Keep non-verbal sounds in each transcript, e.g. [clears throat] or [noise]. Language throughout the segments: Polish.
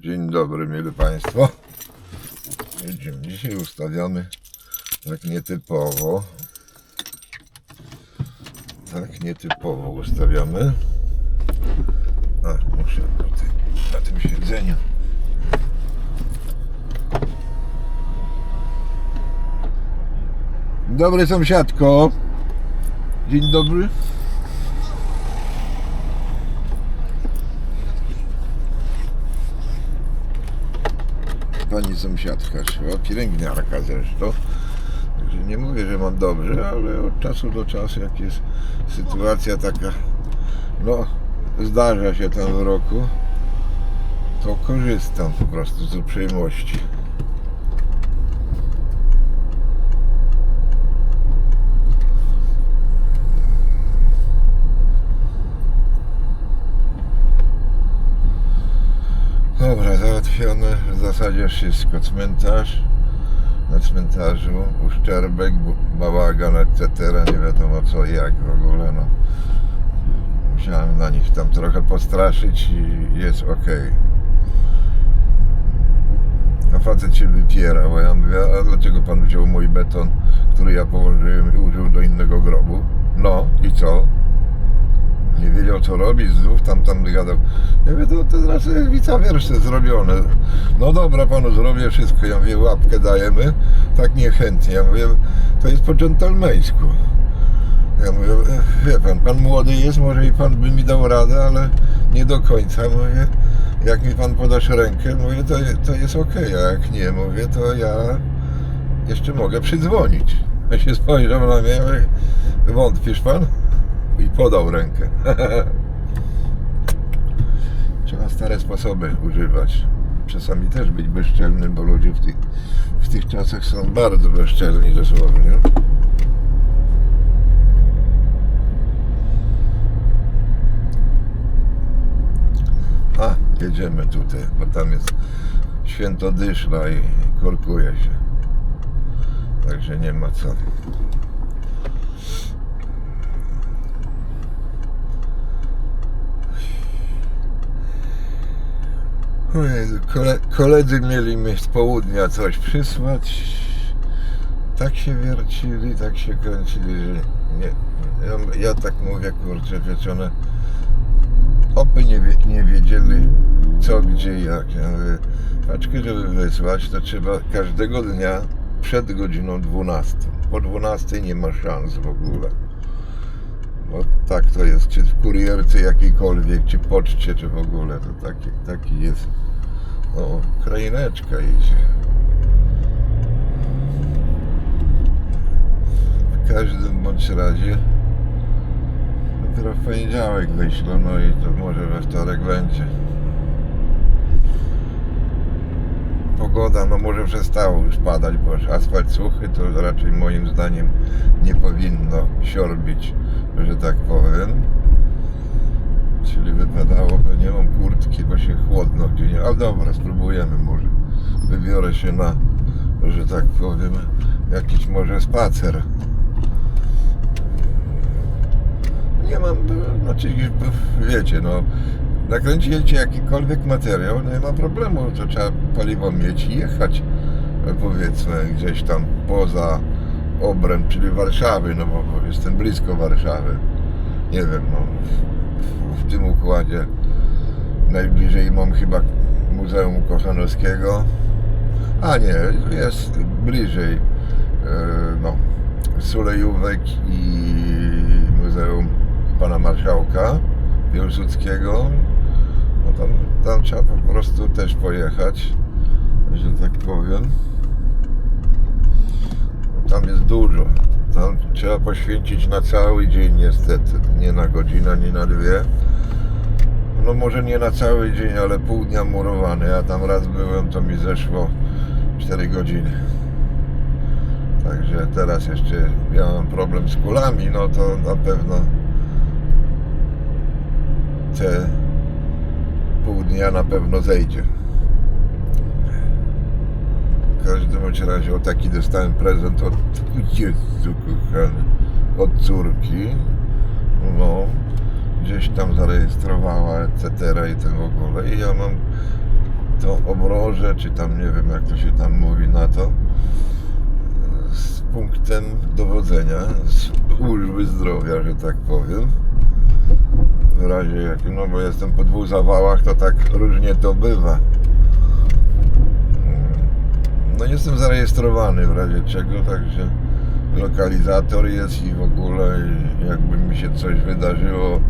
Dzień dobry, mieli Państwo. Widzimy, Dzisiaj ustawiamy tak nietypowo. Tak nietypowo ustawiamy. A, muszę tutaj na tym siedzeniu. Dobry sąsiadko. Dzień dobry. Pani sąsiadka szła, pielęgniarka zresztą. Także nie mówię, że mam dobrze, ale od czasu do czasu, jak jest sytuacja taka, no zdarza się tam w roku, to korzystam po prostu z uprzejmości. Dobra, załatwione w zasadzie wszystko. Cmentarz, na cmentarzu uszczerbek, bałagan, etc. Nie wiadomo co jak w ogóle. No. Musiałem na nich tam trochę postraszyć i jest ok. A facet się wypierał, a ja mówię, a dlaczego pan wziął mój beton, który ja położyłem i użył do innego grobu? No i co? Nie wiedział co robić, znów tam tam gadał. Ja mówię, to, to znaczy jest wiersze zrobione. No dobra panu zrobię wszystko. Ja mówię, łapkę dajemy, tak niechętnie. Ja mówię, to jest po dżentelmeńsku. Ja mówię, "E, wie pan, pan młody jest, może i pan by mi dał radę, ale nie do końca. Mówię, jak mi pan podasz rękę, mówię, to, to jest okej, a jak nie, mówię, to ja jeszcze mogę przydzwonić. Ja się spojrzał na mnie, wątpisz pan? I podał rękę. [laughs] Trzeba stare sposoby używać. Czasami też być bezczelnym, bo ludzie w tych, w tych czasach są bardzo bezczelni dosłownie. A, jedziemy tutaj, bo tam jest świętodyszla i korkuje się. Także nie ma co. O Jezu, kole, koledzy mieli mi z południa coś przysłać. Tak się wiercili, tak się kręcili, że nie. Ja, ja tak mówię, kurczę, wieczone. Opy nie, nie wiedzieli co, gdzie, jak. Ja mówię, żeby wysłać, to trzeba każdego dnia przed godziną 12. Po 12 nie ma szans w ogóle. Bo tak to jest, czy w kurierce jakiejkolwiek, czy poczcie, czy w ogóle, to taki, taki jest. O, kraineczka idzie. W każdym bądź razie dopiero w poniedziałek wyślą, no i to może we wtorek będzie. Pogoda, no może przestało już padać, bo asfalt suchy, to raczej moim zdaniem nie powinno siorbić, że tak powiem. Czyli wypadałoby, nie mam kurtki, bo się chłodno gdzie nie. Ale dobra, spróbujemy może. Wybiorę się na, że tak powiem, jakiś może spacer. Nie mam, znaczy, wiecie, no, nakręcicie jakikolwiek materiał, nie ma problemu, to trzeba paliwo mieć i jechać, powiedzmy, gdzieś tam poza obręb, czyli Warszawy, no bo jestem blisko Warszawy. Nie wiem, no, w, w tym układzie najbliżej mam chyba Muzeum Kochanowskiego. A nie, jest bliżej, e, no, Sulejówek i Muzeum Pana Marszałka Piłsudskiego. No tam, tam trzeba po prostu też pojechać, że tak powiem. Tam jest dużo. Tam trzeba poświęcić na cały dzień niestety. Nie na godzinę, nie na dwie. No może nie na cały dzień, ale pół dnia murowany. Ja tam raz byłem, to mi zeszło 4 godziny. Także teraz jeszcze miałem problem z kulami, no to na pewno te pół dnia na pewno zejdzie. W każdym razie o taki dostałem prezent od Jezu kochany, od córki. No, gdzieś tam zarejestrowała, etc. i ten w ogóle. I ja mam to obroże, czy tam nie wiem jak to się tam mówi na to, z punktem dowodzenia służby zdrowia, że tak powiem. W razie jak, no bo jestem po dwóch zawałach, to tak różnie to bywa. No jestem zarejestrowany w razie czego, także lokalizator jest i w ogóle jakby mi się coś wydarzyło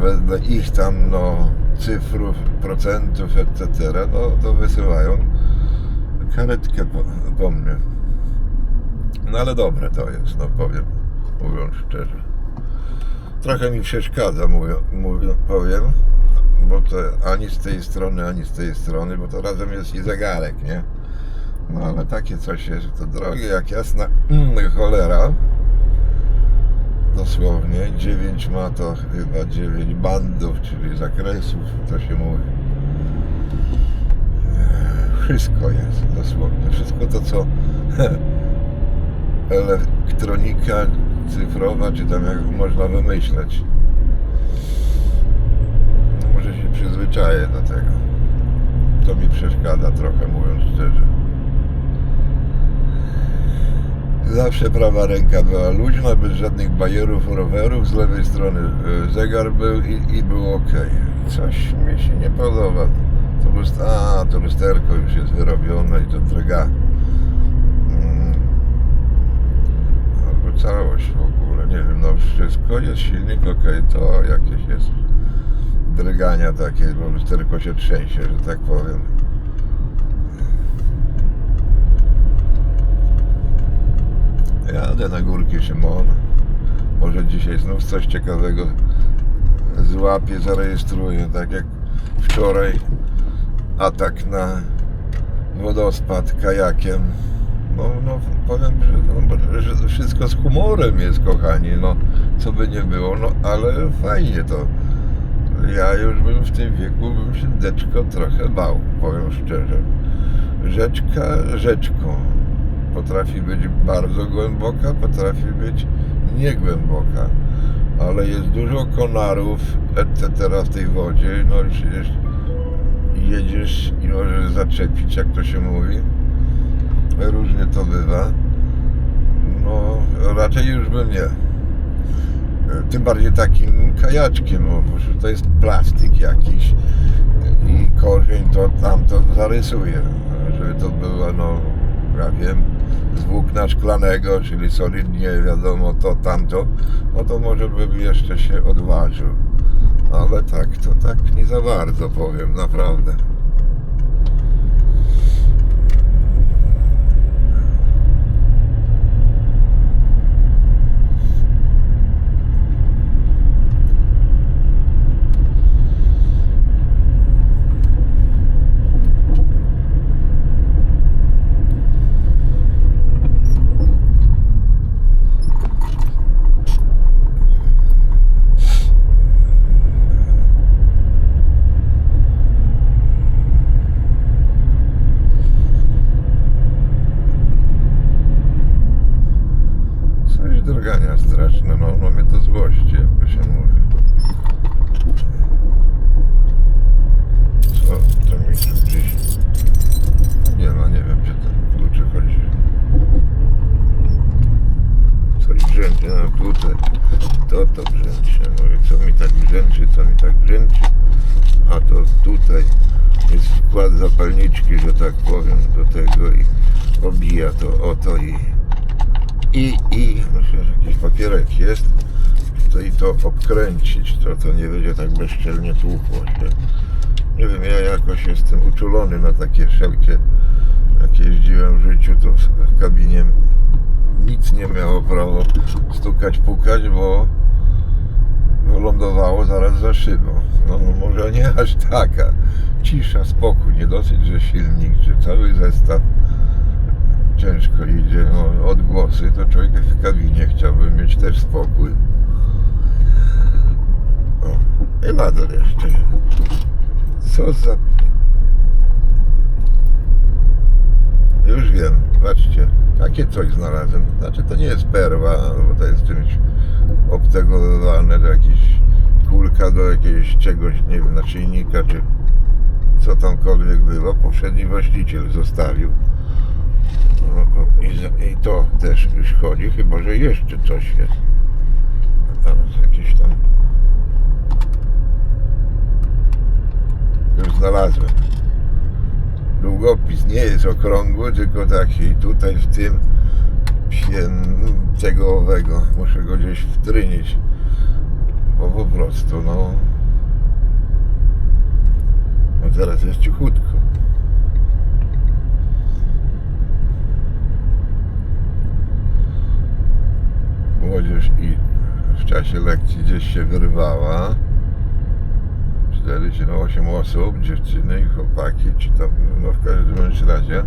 wedle ich tam no cyfrów, procentów, etc., no to wysyłają karetkę po, po mnie. No ale dobre to jest, no powiem, mówiąc szczerze. Trochę mi przeszkadza, mówię, mówię, powiem, bo to ani z tej strony, ani z tej strony, bo to razem jest i zegarek, nie? No ale takie coś jest, to drogie jak jasna [clears throat] cholera. Dosłownie, 9 ma to chyba 9 bandów, czyli zakresów, to się mówi. Wszystko jest, dosłownie. Wszystko to, co [laughs] elektronika cyfrowa, czy tam jak można wymyśleć. No, może się przyzwyczaję do tego. To mi przeszkadza trochę, mówiąc szczerze. Zawsze prawa ręka była luźna, bez żadnych bajerów, rowerów. Z lewej strony e, zegar był i, i ok. Coś mi się nie podoba. To lust, a, to lusterko już jest wyrobione i to drga. Mm. Albo całość w ogóle, nie wiem, no wszystko jest, silnik ok, to jakieś jest drgania takie, bo lusterko się trzęsie, że tak powiem. Jadę na górki Szymon. Może dzisiaj znów coś ciekawego złapię, zarejestruję, tak jak wczoraj atak na wodospad kajakiem. No, no powiem, że, no, że wszystko z humorem jest, kochani, no co by nie było, no ale fajnie to. Ja już bym w tym wieku, bym się deczko trochę bał, powiem szczerze. Rzeczka rzeczką potrafi być bardzo głęboka, potrafi być niegłęboka, ale jest dużo konarów, etc. w tej wodzie, no przecież jedziesz i możesz zaczepić, jak to się mówi. Różnie to bywa. No, raczej już bym nie. Tym bardziej takim kajaczkiem, bo to jest plastik jakiś i korzeń to tamto zarysuje, żeby to było, no, ja wiem, z włókna szklanego, czyli solidnie wiadomo to tamto, no to może bym jeszcze się odważył. Ale tak, to tak nie za bardzo powiem, naprawdę. Straszne, no, no mnie to złości, jak się mówi. Co to mi tu gdzieś... Nie ma, nie wiem, gdzie ten kluczyk chodzi. Coś brzęczy, no tutaj. To to brzęczy, mówię, co mi tak brzęczy, co mi tak brzęczy. A to tutaj jest wkład zapalniczki, że tak powiem, do tego i obija to oto i i, i myślę, że jakiś papierek jest, to i to obkręcić, to, to nie będzie tak bezczelnie tłukło się. Nie wiem, ja jakoś jestem uczulony na takie wszelkie, jak jeździłem w życiu, to w, kabinie nic nie miało prawo stukać, pukać, bo lądowało zaraz za szybą. No może nie aż taka. Cisza, spokój, nie dosyć, że silnik, że cały zestaw ciężko idzie, no, odgłosy, to człowiek w kabinie chciałby mieć też spokój. O, i nadal jeszcze. Co za... Już wiem, patrzcie, takie coś znalazłem. Znaczy to nie jest perła, bo to jest czymś obtegowane do jakiejś kulka do jakiegoś czegoś, nie wiem, naszyjnika czy co tamkolwiek było, poprzedni właściciel zostawił. I, I to też już chodzi, chyba że jeszcze coś jest. Teraz jakieś tam. Już znalazłem. Długopis nie jest okrągły, tylko taki. Tutaj w tym się tego owego muszę go gdzieś wtrynić. Bo po prostu no. No teraz jest cichutko. Młodzież i w czasie lekcji gdzieś się wyrwała. 4 czy no 8 osób, dziewczyny i chłopaki, czy tam, no w każdym razie.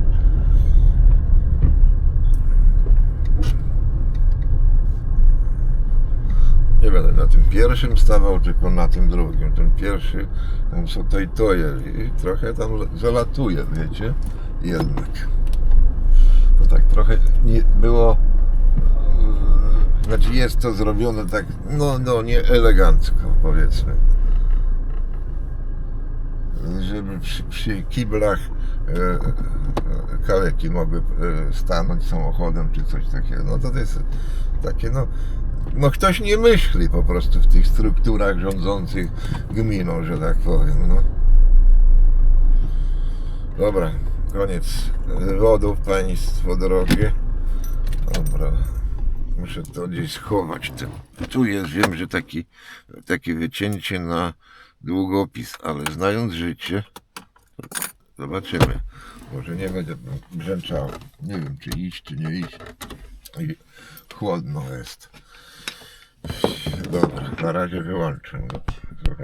Nie będę na tym pierwszym stawał, tylko na tym drugim. Ten pierwszy, tam są to i to i trochę tam zalatuje, wiecie, jednak. To tak trochę nie było, znaczy jest to zrobione tak, no, no nie elegancko powiedzmy żeby przy, przy kiblach e, e, kaleki mogły e, stanąć samochodem czy coś takiego. No to, to jest takie no. No ktoś nie myśli po prostu w tych strukturach rządzących gminą, że tak powiem. No. Dobra, koniec wodów, państwo drogie. Dobra. Muszę to gdzieś schować. Tu jest, wiem, że taki, takie wycięcie na długopis, ale znając życie, zobaczymy. Może nie będę brzęczał. Nie wiem, czy iść, czy nie iść. I chłodno jest. Dobra, na razie wyłączę.